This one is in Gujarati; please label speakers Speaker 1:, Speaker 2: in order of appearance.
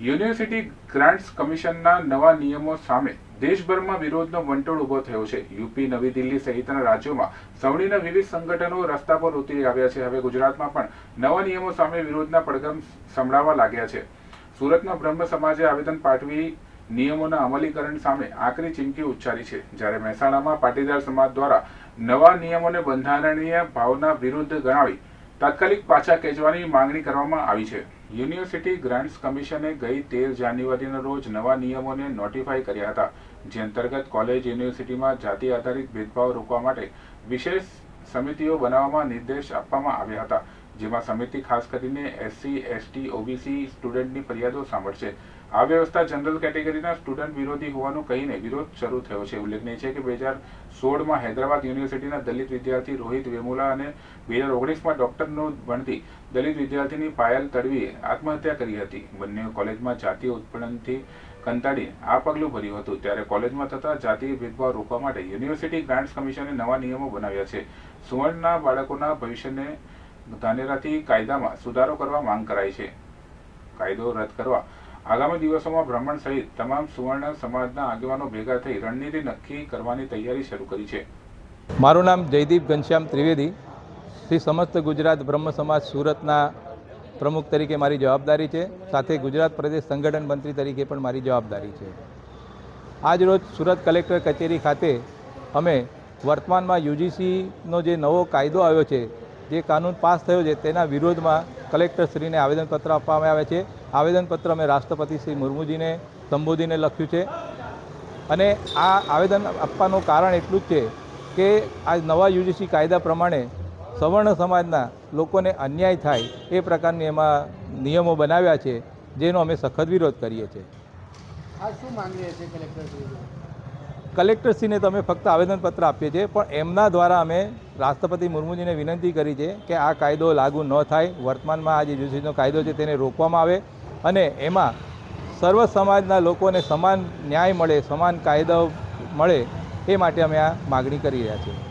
Speaker 1: યુનિવર્સિટી ગ્રાન્ટ્સ કમિશનના નવા નિયમો સામે દેશભરમાં વિરોધનો વંટોળ ઊભો થયો છે. યુપી, નવી દિલ્હી સહિતના રાજ્યોમાં સવણીના વિવિધ સંગઠનો રસ્તા પર ઉતરી આવ્યા છે. હવે ગુજરાતમાં પણ નવા નિયમો સામે વિરોધના પડઘમ સંભળાવા લાગ્યા છે. સુરતમાં બ્રહ્મ સમાજે આવેદન પાઠવી નિયમોના અમલીકરણ સામે આકરી ચીમકી ઉચ્ચારી છે. જ્યારે મહેસાણામાં પાટીદાર સમાજ દ્વારા નવા નિયમોને બંધારણીય ભાવના વિરુદ્ધ ગણાવી તાત્કાલિક પાછા ખેંચવાની માંગણી કરવામાં આવી છે. યુનિવર્સિટી ગ્રાન્ટ્સ કમિશને ગઈ તેર જાન્યુઆરીના રોજ નવા નિયમોને નોટિફાઈ કર્યા હતા, જે અંતર્ગત કોલેજ, યુનિવર્સિટીમાં જાતિ આધારિત ભેદભાવ રોકવા માટે વિશેષ સમિતિઓ બનાવવામાં નિર્દેશ આપવામાં આવ્યા હતા. જેમાં સમિતિ ખાસ કરીને એસસી એસટી ઓબીસી સ્ટુડન્ટની ફરિયાદો સાંભળશે. આ વ્યવસ્થા જનરલ કેટેગરીના સ્ટુડન્ટ વિરોધી હોવાનું કહીને વિરોધ શરૂ થયો છે. ઉલ્લેખનીય છે કે બે હજાર સોળમાં હૈદરાબાદ યુનિવર્સિટીના દલિત વિદ્યાર્થી રોહિત વેમુલા અને બે હજાર ઓગણીસમાં ડોક્ટરનો ભણતી દલિત વિદ્યાર્થીની પાયલ તડવીએ આત્મહત્યા કરી હતી. બંને કોલેજમાં જાતીય ઉત્પન્નથી કંટાળી આ પગલું ભર્યું હતું. ત્યારે કોલેજમાં થતા જાતીય ભેદભાવ રોકવા માટે યુનિવર્સિટી ગ્રાન્ટ્સ કમિશને નવા નિયમો બનાવ્યા છે. સુવર્ણના બાળકોના ભવિષ્યને ધાનેરાથી કાયદામાં સુધારો કરવા માંગ કરાઈ છે. કાયદો રદ કરવા. આગામી દિવસોમાં બ્રાહ્મણ સહિત તમામ સુવર્ણ સમાજના આગેવાનો ભેગા થઈ રણનીતિ નક્કી કરવાની તૈયારી શરૂ કરી છે.
Speaker 2: મારું નામ જયદીપ ઘનશ્યામ ત્રિવેદી. શ્રી સમસ્ત ગુજરાત બ્રહ્મ સમાજ સુરતના પ્રમુખ તરીકે મારી જવાબદારી છે. સાથે ગુજરાત પ્રદેશ સંગઠન મંત્રી તરીકે પણ મારી જવાબદારી છે. આજ રોજ સુરત કલેક્ટર કચેરી ખાતે અમે વર્તમાનમાં યુજીસીનો જે નવો કાયદો આવ્યો છે જે કાનૂન પાસ થયો છે તેના વિરોધમાં કલેક્ટરશ્રીને આવેદનપત્ર આપવામાં આવે છે. આવેદનપત્ર અમે રાષ્ટ્રપતિ શ્રી મુર્મુજીને સંબોધીને લખ્યું છે. અને આ આવેદન આપવાનું કારણ એટલું જ છે કે આ નવા યુજીસી કાયદા પ્રમાણે સવર્ણ સમાજના લોકોને અન્યાય થાય એ પ્રકારની એમાં નિયમો બનાવ્યા છે જેનો અમે સખત વિરોધ કરીએ છીએ. કલેક્ટરશ્રીને તો અમે ફક્ત આવેદનપત્ર આપીએ છીએ પણ એમના દ્વારા અમે રાષ્ટ્રપતિ મુર્મુજીને વિનંતી કરી છે કે આ કાયદો લાગુ ન થાય. વર્તમાનમાં આ જે જુસીનો કાયદો છે તેને રોકવામાં આવે અને એમાં સર્વ સમાજના લોકોને સમાન ન્યાય મળે, સમાન કાયદો મળે એ માટે અમે આ માગણી કરી રહ્યા છીએ.